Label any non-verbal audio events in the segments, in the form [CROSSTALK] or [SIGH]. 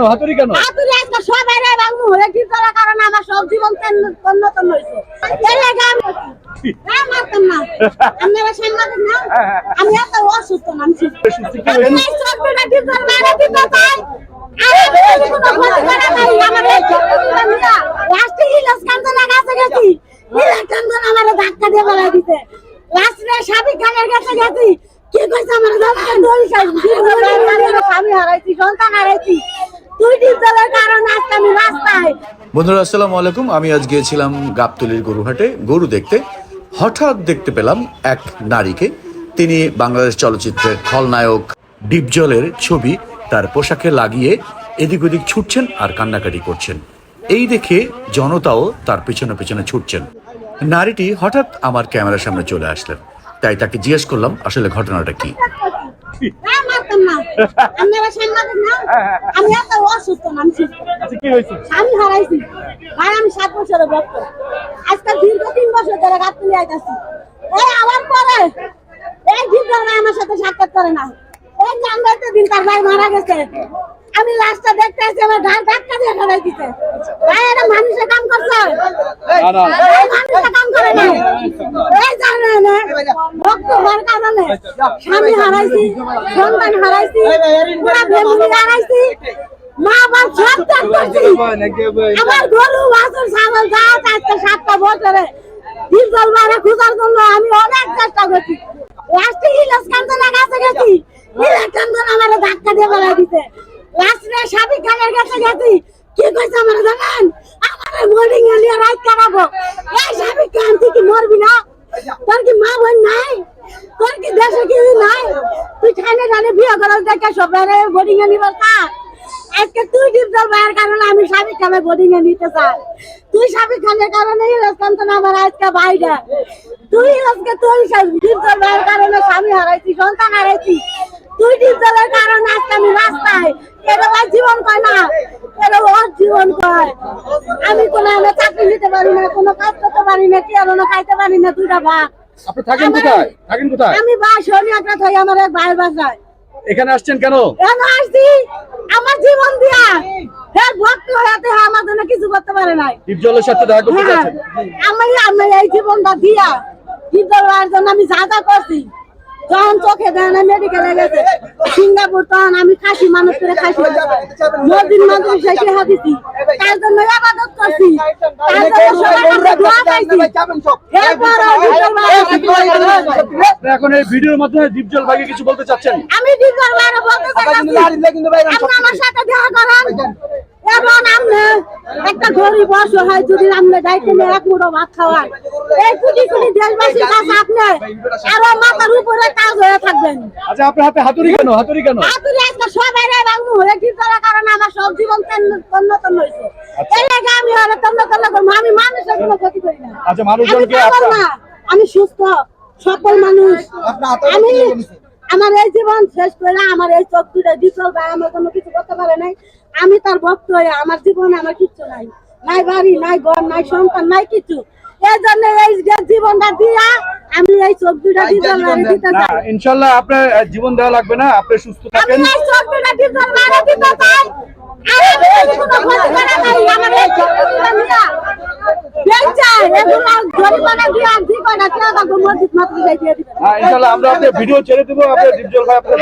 কেন? হাতুড়ি কেন? হাতুড়ি আজকে সবাই রে বাংলু হয়ে ঠিক করার কারণে? আমার সব জীবন তন্ন তন্ন হয়েছে এর আমি হ্যাঁ মারতাম না। আপনারা সাংবাদিক না? আমি এত অসুস্থ না আমি সুস্থ। করব? আর কোনো আমার এই লাস্টে ইলাস গেছি ইলাস কান্দনা আমার ধাক্কা দিয়ে বেলা দিতে লাস্টে সাবিক খানের কাছে গেছি। কি কইছে আমার দাদা? দড়ি স্বামী হারাইছি সন্তান হারাইছি। বন্ধুরা, আসসালামু আলাইকুম। আমি আজ গিয়েছিলাম গাবতলির গরুহাটে। গরু দেখতে, হঠাৎ দেখতে পেলাম এক নারীকে। তিনি বাংলাদেশ চলচ্চিত্রের খলনায়ক, ডিপজলের ছবি তার পোশাকে লাগিয়ে এদিক ওদিক ছুটছেন আর কান্নাকাটি করছেন। এই দেখে জনতাও তার পেছনে পেছনে ছুটছেন। নারীটি হঠাৎ আমার ক্যামেরার সামনে চলে আসলেন। তাই তাকে জিজ্ঞেস করলাম, আসলে ঘটনাটা কি? [LAUGHS] আমি এত অসুস্থ আমি কি স্বামী হারাইছি ভাই আমি সাত বছরের ভক্ত আজকে দীর্ঘ তিন বছর ধরে গাছ তুলে আইতাছি এই আবার পরে এই দীর্ঘ আমার সাথে সাক্ষাৎ করে না দিন তার ভাই মারা গেছে। আমি লাস্টটা দেখতে এসে আমার ঘাট ধাক্কা দিয়ে ফেলাই দিতে ভাই এটা মানুষের কাম করছে। না না মানুষের কাম করে না। এই জানে না ভক্ত হওয়ার কারণে স্বামী হারাইছি সন্তান হারাইছি পুরা ফ্যামিলি হারাইছি। মা বাবা সব ত্যাগ করছি। আমার গরু বাছুর ছাগল যা আছে আজকে সাতটা বছরে ডিজেল বাইরে খোঁজার জন্য আমি অনেক চেষ্টা করছি। লাস্টে ইলাস কান্দনা কাছে গেছি ইলাস কান্দনা আমার ধাক্কা দিয়ে বেলা দিতে লাস্টে সাবিক খানের কাছে গেছি কি কইছে আমার জানেন আমার বোর্ডিং এ নিয়ে রাত কাটাবো এই সাবিক খান তুই কি মরবি না? তোর কি মা বোন নাই? তোর কি দেশে কেউ নাই? তুই খানে জানে বিয়ে করার দেখে সবাই বোর্ডিং এ নিবার কাজ আজকে তুই ডিপজল ভাইয়ের কারণে আমি সাবিক খানে বোর্ডিং এ নিতে চাই? তুই সাবিক খানের কারণে ইলাস্তান তো আমার আজকে বাইরে। তুই আজকে তুই ডিপজল ভাইয়ের কারণে স্বামী হারাইছি, সন্তান হারাইছি? তুই ডিপজলের কারণে আজকে আমি রাস্তায়? এটা জীবন কয় না? এটা ওর জীবন কয়। আমি কোনো চাকরি নিতে পারি না কোনো কাজ করতে পারি না কি আলো খাইতে পারি না দুইটা ভাত আপনি থাকেন কোথায়? থাকেন কোথায়? আমি বা শনি একটা থাই আমার এক ভাই বাসায়। এখানে আসছেন কেন? আসছি আমার জীবন দিয়া। হ্যাঁ ভক্ত হতে আমার জন্য কিছু করতে পারে নাই। ডিপজলের সাথে দেখা করতে হ্যাঁ, আমি আমি এই জীবনটা দিয়া জন্য আমি যা যা করছি। যখন চোখে দেয় না মেডিকেলে গেছে। সিঙ্গাপুর তখন আমি খাসি মানুষ করে খাসি। মদিন মানুষ তার জন্য আবাদত করছি। তার জন্য সবার কাছে দোয়া পাইছি এখন এই ভিডিওর মাধ্যমে ডিপজল ভাইকে কিছু বলতে চাচ্ছেন? আমি বাইরে বলতে আপনি আমার সাথে দেখা করেন। এবং একটা গরিব অসহায় যদি আপনি দায়িত্ব নিয়ে এক মুঠো ভাত এই কোটি কোটি দেশবাসীর কাছে আপনি আরও মাথার উপরে কাজ হয়ে থাকবেন। আচ্ছা আপনার হাতে হাতুড়ি কেন? হাতুড়ি কেন? আপনি আজকে সবাই রে বাংলু হয়ে ঠিক করার কারণে? আমার সব জীবন তন্ন তন্ন হয়েছে এই লাগে আমি হলে তন্ন তন্ন করব আমি মানুষের কোনো ক্ষতি করি না। আচ্ছা মানুষজনকে আমি সুস্থ সফল মানুষ। আমি আমার এই জীবন শেষ করে আমার এই চোখ দুটা ভাই, আমার কোনো কিছু করতে পারে নাই। আমি তার ভক্ত হয়ে আমার জীবনে আমার কিচ্ছু নাই। নাই বাড়ি, নাই ঘর, নাই সন্তান, নাই কিছু। এই জন্য এই জীবনটা দিয়া আমি এই চোখ দুটা ডিসল দিতে চাই ইনশাল্লাহ আপনার জীবন দেওয়া লাগবে না আপনি সুস্থ আমি থাকেন এই চোখ দুটা ডিসল দিতে চাই আর আমি কোনো ক্ষতি করে নাই আমার এই চোখ দুটা দিয়ে হয় দিবে হ্যাঁ ইনশাল্লাহ আমরা আপনার ভিডিও ছেড়ে দেবো আপনার ডিপজল ভাই আপনার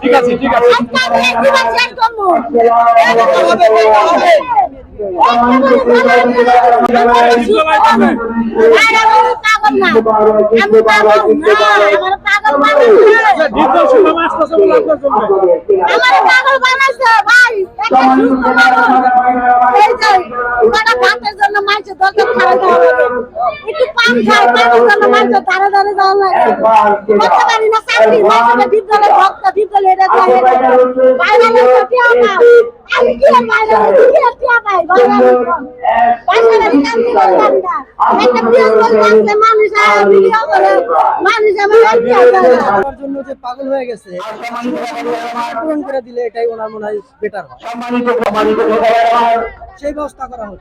ঠিক আছে ঠিক একটু পান খায় পানের জন্য মানুষের ধারে ধারে যাওয়া লাগে করতে পারি না চাকরি মানুষের বিদ্যালয় ভক্ত বিদ্যালয় এটা যায় বাইরে লোক টিয়া আমি কি বাইরে লোক কি আর বাইরে বাইরে লোক চাকরি করতে পারি না? একটা বিয়ে করতে মানুষ আর ভিডিও করে মানুষ আমার টিয়া আমার জন্য যে পাগল হয়ে গেছে পূরণ করে দিলে এটাই ওনার মনে হয় বেটার হয়। সেই ব্যবস্থা করা হোক।